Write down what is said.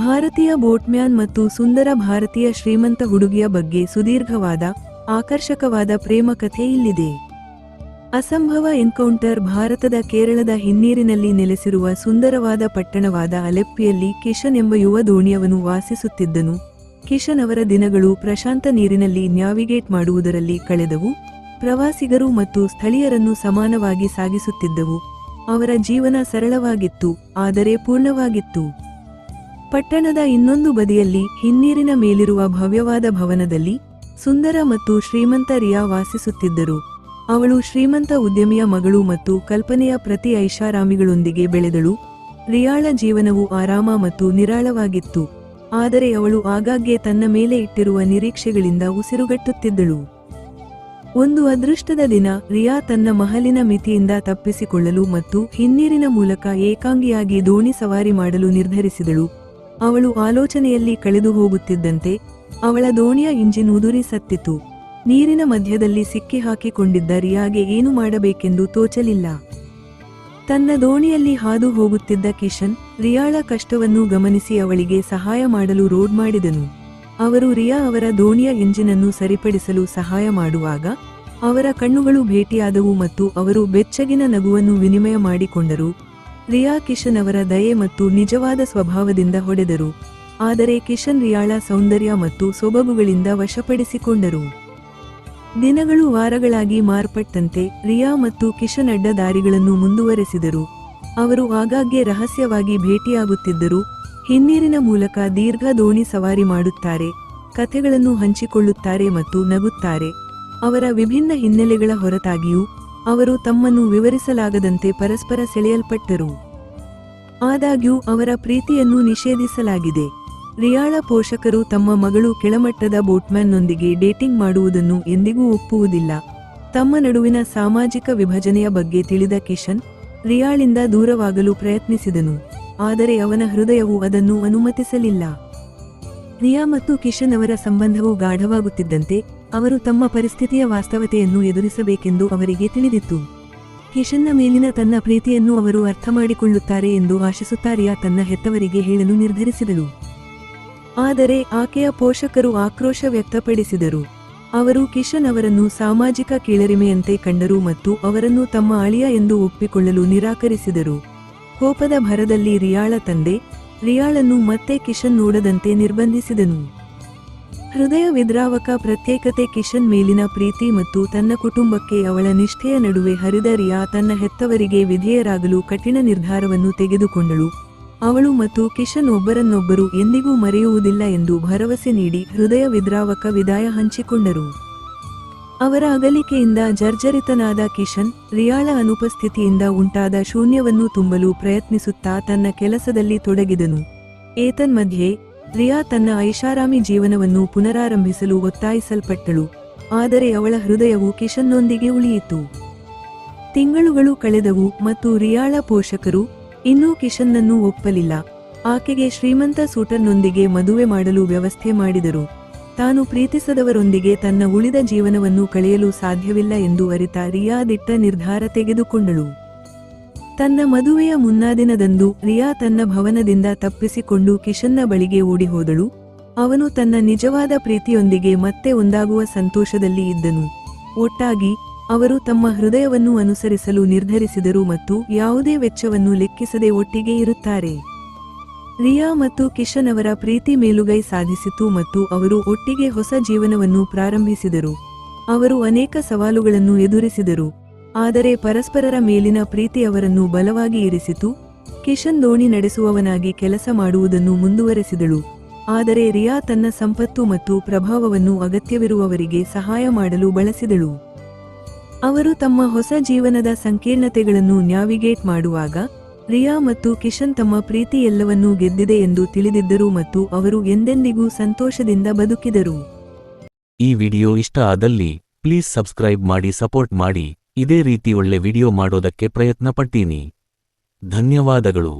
ಭಾರತೀಯ ಬೋಟ್ಮ್ಯಾನ್ ಮತ್ತು ಸುಂದರ ಭಾರತೀಯ ಶ್ರೀಮಂತ ಹುಡುಗಿಯ ಬಗ್ಗೆ ಸುದೀರ್ಘವಾದ, ಆಕರ್ಷಕವಾದ ಪ್ರೇಮ ಕಥೆ ಇಲ್ಲಿದೆ. ಅಸಂಭವ ಎನ್ಕೌಂಟರ್ ಭಾರತದ ಕೇರಳದ ಹಿನ್ನೀರಿನಲ್ಲಿ ನೆಲೆಸಿರುವ ಸುಂದರವಾದ ಪಟ್ಟಣವಾದ ಅಲೆಪ್ಪಿಯಲ್ಲಿ ಕಿಶನ್ ಎಂಬ ಯುವ ದೋಣಿಯವನು ವಾಸಿಸುತ್ತಿದ್ದನು. ಕಿಶನ್ ಅವರ ದಿನಗಳು ಪ್ರಶಾಂತ ನೀರಿನಲ್ಲಿ ನ್ಯಾವಿಗೇಟ್ ಮಾಡುವುದರಲ್ಲಿ ಕಳೆದವು. ಪ್ರವಾಸಿಗರು ಮತ್ತು ಸ್ಥಳೀಯರನ್ನು ಸಮಾನವಾಗಿ ಸಾಗಿಸುತ್ತಿದ್ದವು. ಅವರ ಜೀವನ ಸರಳವಾಗಿತ್ತು, ಆದರೆ ಪೂರ್ಣವಾಗಿತ್ತು. ಪಟ್ಟಣದ ಇನ್ನೊಂದು ಬದಿಯಲ್ಲಿ ಹಿನ್ನೀರಿನ ಮೇಲಿರುವ ಭವ್ಯವಾದ ಭವನದಲ್ಲಿ ಸುಂದರ ಮತ್ತು ಶ್ರೀಮಂತ ರಿಯಾ ವಾಸಿಸುತ್ತಿದ್ದರು. ಅವಳು ಶ್ರೀಮಂತ ಉದ್ಯಮಿಯ ಮಗಳು ಮತ್ತು ಕಲ್ಪನೆಯ ಪ್ರತಿ ಐಷಾರಾಮಿಗಳೊಂದಿಗೆ ಬೆಳೆದಳು. ರಿಯಾಳ ಜೀವನವು ಆರಾಮ ಮತ್ತು ನಿರಾಳವಾಗಿತ್ತು. ಆದರೆ ಅವಳು ಆಗಾಗ್ಗೆ ತನ್ನ ಮೇಲೆ ಇಟ್ಟಿರುವ ನಿರೀಕ್ಷೆಗಳಿಂದ ಉಸಿರುಗಟ್ಟುತ್ತಿದ್ದಳು. ಒಂದು ಅದೃಷ್ಟದ ದಿನ ರಿಯಾ ತನ್ನ ಮಹಲಿನ ಮಿತಿಯಿಂದ ತಪ್ಪಿಸಿಕೊಳ್ಳಲು ಮತ್ತು ಹಿನ್ನೀರಿನ ಮೂಲಕ ಏಕಾಂಗಿಯಾಗಿ ದೋಣಿ ಸವಾರಿ ಮಾಡಲು ನಿರ್ಧರಿಸಿದಳು. ಅವಳು ಆಲೋಚನೆಯಲ್ಲಿ ಕಳೆದು ಹೋಗುತ್ತಿದ್ದಂತೆ ಅವಳ ದೋಣಿಯ ಇಂಜಿನ್ ಉದುರಿ ಸತ್ತಿತು. ನೀರಿನ ಮಧ್ಯದಲ್ಲಿ ಸಿಕ್ಕಿ ಹಾಕಿಕೊಂಡಿದ್ದ ರಿಯಾಗೆ ಏನು ಮಾಡಬೇಕೆಂದು ತೋಚಲಿಲ್ಲ. ತನ್ನ ದೋಣಿಯಲ್ಲಿ ಹಾದು ಹೋಗುತ್ತಿದ್ದ ಕಿಶನ್ ರಿಯಾಳ ಕಷ್ಟವನ್ನು ಗಮನಿಸಿ ಅವಳಿಗೆ ಸಹಾಯ ಮಾಡಲು ರೋಡ್ ಮಾಡಿದನು. ಅವರು ರಿಯಾ ಅವರ ದೋಣಿಯ ಇಂಜಿನನ್ನು ಸರಿಪಡಿಸಲು ಸಹಾಯ ಮಾಡುವಾಗ ಅವರ ಕಣ್ಣುಗಳು ಭೇಟಿಯಾದವು ಮತ್ತು ಅವರು ಬೆಚ್ಚಗಿನ ನಗುವನ್ನು ವಿನಿಮಯ ಮಾಡಿಕೊಂಡರು. ರಿಯಾ ಕಿಶನ್ ಅವರ ದಯೆ ಮತ್ತು ನಿಜವಾದ ಸ್ವಭಾವದಿಂದ ಹೊಡೆದರು. ಆದರೆ ಕಿಶನ್ ರಿಯಾಳ ಸೌಂದರ್ಯ ಮತ್ತು ಸೊಬಗುಗಳಿಂದ ವಶಪಡಿಸಿಕೊಂಡರು. ದಿನಗಳು ವಾರಗಳಾಗಿ ಮಾರ್ಪಟ್ಟಂತೆ ರಿಯಾ ಮತ್ತು ಕಿಶನ್ ಅಡ್ಡದಾರಿಗಳನ್ನು ಮುಂದುವರೆಸಿದರು. ಅವರು ಆಗಾಗ್ಗೆ ರಹಸ್ಯವಾಗಿ ಭೇಟಿಯಾಗುತ್ತಿದ್ದರು. ಹಿನ್ನೀರಿನ ಮೂಲಕ ದೀರ್ಘ ದೋಣಿ ಸವಾರಿ ಮಾಡುತ್ತಾರೆ, ಕಥೆಗಳನ್ನು ಹಂಚಿಕೊಳ್ಳುತ್ತಾರೆ ಮತ್ತು ನಗುತ್ತಾರೆ. ಅವರ ವಿಭಿನ್ನ ಹಿನ್ನೆಲೆಗಳ ಹೊರತಾಗಿಯೂ ಅವರು ತಮ್ಮನ್ನು ವಿವರಿಸಲಾಗದಂತೆ ಪರಸ್ಪರ ಸೆಳೆಯಲ್ಪಟ್ಟರು. ಆದಾಗ್ಯೂ, ಅವರ ಪ್ರೀತಿಯನ್ನು ನಿಷೇಧಿಸಲಾಗಿದೆ. ರಿಯಾಳ ಪೋಷಕರು ತಮ್ಮ ಮಗಳು ಕೆಳಮಟ್ಟದ ಬೋಟ್ಮ್ಯಾನ್ನೊಂದಿಗೆ ಡೇಟಿಂಗ್ ಮಾಡುವುದನ್ನು ಎಂದಿಗೂ ಒಪ್ಪುವುದಿಲ್ಲ. ತಮ್ಮ ನಡುವಿನ ಸಾಮಾಜಿಕ ವಿಭಜನೆಯ ಬಗ್ಗೆ ತಿಳಿದ ಕಿಶನ್, ರಿಯಾಳಿಂದ ದೂರವಾಗಲು ಪ್ರಯತ್ನಿಸಿದನು, ಆದರೆ ಅವನ ಹೃದಯವು ಅದನ್ನು ಅನುಮತಿಸಲಿಲ್ಲ. ರಿಯಾ ಮತ್ತು ಕಿಶನ್ ಅವರ ಸಂಬಂಧವು ಗಾಢವಾಗುತ್ತಿದ್ದಂತೆ ಅವರು ತಮ್ಮ ಪರಿಸ್ಥಿತಿಯ ವಾಸ್ತವತೆಯನ್ನು ಎದುರಿಸಬೇಕೆಂದು ಅವರಿಗೆ ತಿಳಿದಿತ್ತು. ಕಿಶನ್ನ ಮೇಲಿನ ತನ್ನ ಪ್ರೀತಿಯನ್ನು ಅವರು ಅರ್ಥಮಾಡಿಕೊಳ್ಳುತ್ತಾರೆ ಎಂದು ಆಶಿಸುತ್ತಾ ರಿಯಾ ತನ್ನ ಹೆತ್ತವರಿಗೆ ಹೇಳಲು ನಿರ್ಧರಿಸಿದಳು. ಆದರೆ ಆಕೆಯ ಪೋಷಕರು ಆಕ್ರೋಶ ವ್ಯಕ್ತಪಡಿಸಿದರು. ಅವರು ಕಿಶನ್ ಅವರನ್ನು ಸಾಮಾಜಿಕ ಕೀಳರಿಮೆಯಂತೆ ಕಂಡರು ಮತ್ತು ಅವರನ್ನು ತಮ್ಮ ಅಳಿಯ ಎಂದು ಒಪ್ಪಿಕೊಳ್ಳಲು ನಿರಾಕರಿಸಿದರು. ಕೋಪದ ಭರದಲ್ಲಿ ರಿಯಾಳ ತಂದೆ ರಿಯಾಳನ್ನು ಮತ್ತೆ ಕಿಶನ್ ನೋಡದಂತೆ ನಿರ್ಬಂಧಿಸಿದನು. ಹೃದಯ ವಿದ್ರಾವಕ ಪ್ರತ್ಯೇಕತೆ ಕಿಶನ್ ಮೇಲಿನ ಪ್ರೀತಿ ಮತ್ತು ತನ್ನ ಕುಟುಂಬಕ್ಕೆ ಅವಳ ನಿಷ್ಠೆಯ ನಡುವೆ ಹರಿದ ರಿಯಾ ತನ್ನ ಹೆತ್ತವರಿಗೆ ವಿಧೇಯರಾಗಲು ಕಠಿಣ ನಿರ್ಧಾರವನ್ನು ತೆಗೆದುಕೊಂಡಳು. ಅವಳು ಮತ್ತು ಕಿಶನ್ ಒಬ್ಬರನ್ನೊಬ್ಬರು ಎಂದಿಗೂ ಮರೆಯುವುದಿಲ್ಲ ಎಂದು ಭರವಸೆ ನೀಡಿ ಹೃದಯ ವಿದ್ರಾವಕ ವಿದಾಯ ಹಂಚಿಕೊಂಡರು. ಅವರ ಅಗಲಿಕೆಯಿಂದ ಜರ್ಜರಿತನಾದ ಕಿಶನ್, ರಿಯಾಳ ಅನುಪಸ್ಥಿತಿಯಿಂದ ಉಂಟಾದ ಶೂನ್ಯವನ್ನು ತುಂಬಲು ಪ್ರಯತ್ನಿಸುತ್ತಾ ತನ್ನ ಕೆಲಸದಲ್ಲಿ ತೊಡಗಿದನು. ಏತನ್ಮಧ್ಯೆ, ರಿಯಾ ತನ್ನ ಐಷಾರಾಮಿ ಜೀವನವನ್ನು ಪುನರಾರಂಭಿಸಲು ಒತ್ತಾಯಿಸಲ್ಪಟ್ಟಳು, ಆದರೆ ಅವಳ ಹೃದಯವು ಕಿಶನ್ನೊಂದಿಗೆ ಉಳಿಯಿತು. ತಿಂಗಳುಗಳು ಕಳೆದವು ಮತ್ತು ರಿಯಾಳ ಪೋಷಕರು ಇನ್ನೂ ಕಿಶನ್ನನ್ನು ಒಪ್ಪಲಿಲ್ಲ. ಆಕೆಗೆ ಶ್ರೀಮಂತ ಸೂಟರ್ನೊಂದಿಗೆ ಮದುವೆ ಮಾಡಲು ವ್ಯವಸ್ಥೆ ಮಾಡಿದರು. ತಾನು ಪ್ರೀತಿಸದವರೊಂದಿಗೆ ತನ್ನ ಉಳಿದ ಜೀವನವನ್ನು ಕಳೆಯಲು ಸಾಧ್ಯವಿಲ್ಲ ಎಂದು ಅರಿತ ರಿಯಾ ದಿಟ್ಟ ನಿರ್ಧಾರ ತೆಗೆದುಕೊಂಡಳು. ತನ್ನ ಮದುವೆಯ ಮುನ್ನಾದಿನದಂದು ರಿಯಾ ತನ್ನ ಭವನದಿಂದ ತಪ್ಪಿಸಿಕೊಂಡು ಕಿಶನ್ನ ಬಳಿಗೆ ಓಡಿಹೋದಳು. ಅವನು ತನ್ನ ನಿಜವಾದ ಪ್ರೀತಿಯೊಂದಿಗೆ ಮತ್ತೆ ಒಂದಾಗುವ ಸಂತೋಷದಲ್ಲಿ ಇದ್ದನು. ಒಟ್ಟಾಗಿ, ಅವರು ತಮ್ಮ ಹೃದಯವನ್ನು ಅನುಸರಿಸಲು ನಿರ್ಧರಿಸಿದರು ಮತ್ತು ಯಾವುದೇ ವೆಚ್ಚವನ್ನು ಲೆಕ್ಕಿಸದೆ ಒಟ್ಟಿಗೆ ಇರುತ್ತಾರೆ. ರಿಯಾ ಮತ್ತು ಕಿಶನ್ ಅವರ ಪ್ರೀತಿ ಮೇಲುಗೈ ಸಾಧಿಸಿತು ಮತ್ತು ಅವರು ಒಟ್ಟಿಗೆ ಹೊಸ ಜೀವನವನ್ನು ಪ್ರಾರಂಭಿಸಿದರು. ಅವರು ಅನೇಕ ಸವಾಲುಗಳನ್ನು ಎದುರಿಸಿದರು. ಆದರೆ ಪರಸ್ಪರರ ಮೇಲಿನ ಪ್ರೀತಿ ಅವರನ್ನು ಬಲವಾಗಿ ಇರಿಸಿತು. ಕಿಶನ್ ದೋಣಿ ನಡೆಸುವವನಾಗಿ ಕೆಲಸ ಮಾಡುವುದನ್ನು ಮುಂದುವರೆಸಿದಳು. ಆದರೆ ರಿಯಾ ತನ್ನ ಸಂಪತ್ತು ಮತ್ತು ಪ್ರಭಾವವನ್ನು ಅಗತ್ಯವಿರುವವರಿಗೆ ಸಹಾಯ ಮಾಡಲು ಬಳಸಿದಳು. ಅವರು ತಮ್ಮ ಹೊಸ ಜೀವನದ ಸಂಕೀರ್ಣತೆಗಳನ್ನು ನ್ಯಾವಿಗೇಟ್ ಮಾಡುವಾಗ ರಿಯಾ ಮತ್ತು ಕಿಶನ್ ತಮ್ಮ ಪ್ರೀತಿ ಎಲ್ಲವನ್ನೂ ಗೆದ್ದಿದೆ ಎಂದು ತಿಳಿದಿದ್ದರು ಮತ್ತು ಅವರು ಎಂದೆಂದಿಗೂ ಸಂತೋಷದಿಂದ ಬದುಕಿದರು. ಈ ವಿಡಿಯೋ ಇಷ್ಟ ಆದಲ್ಲಿ ಪ್ಲೀಸ್ ಸಬ್ಸ್ಕ್ರೈಬ್ ಮಾಡಿ ಸಪೋರ್ಟ್ ಮಾಡಿ. ಇದೇ ರೀತಿ ಒಳ್ಳೆ ವಿಡಿಯೋ ಮಾಡೋದಕ್ಕೆ ಪ್ರಯತ್ನ ಪಡ್ತೀನಿ ಧನ್ಯವಾದಗಳು.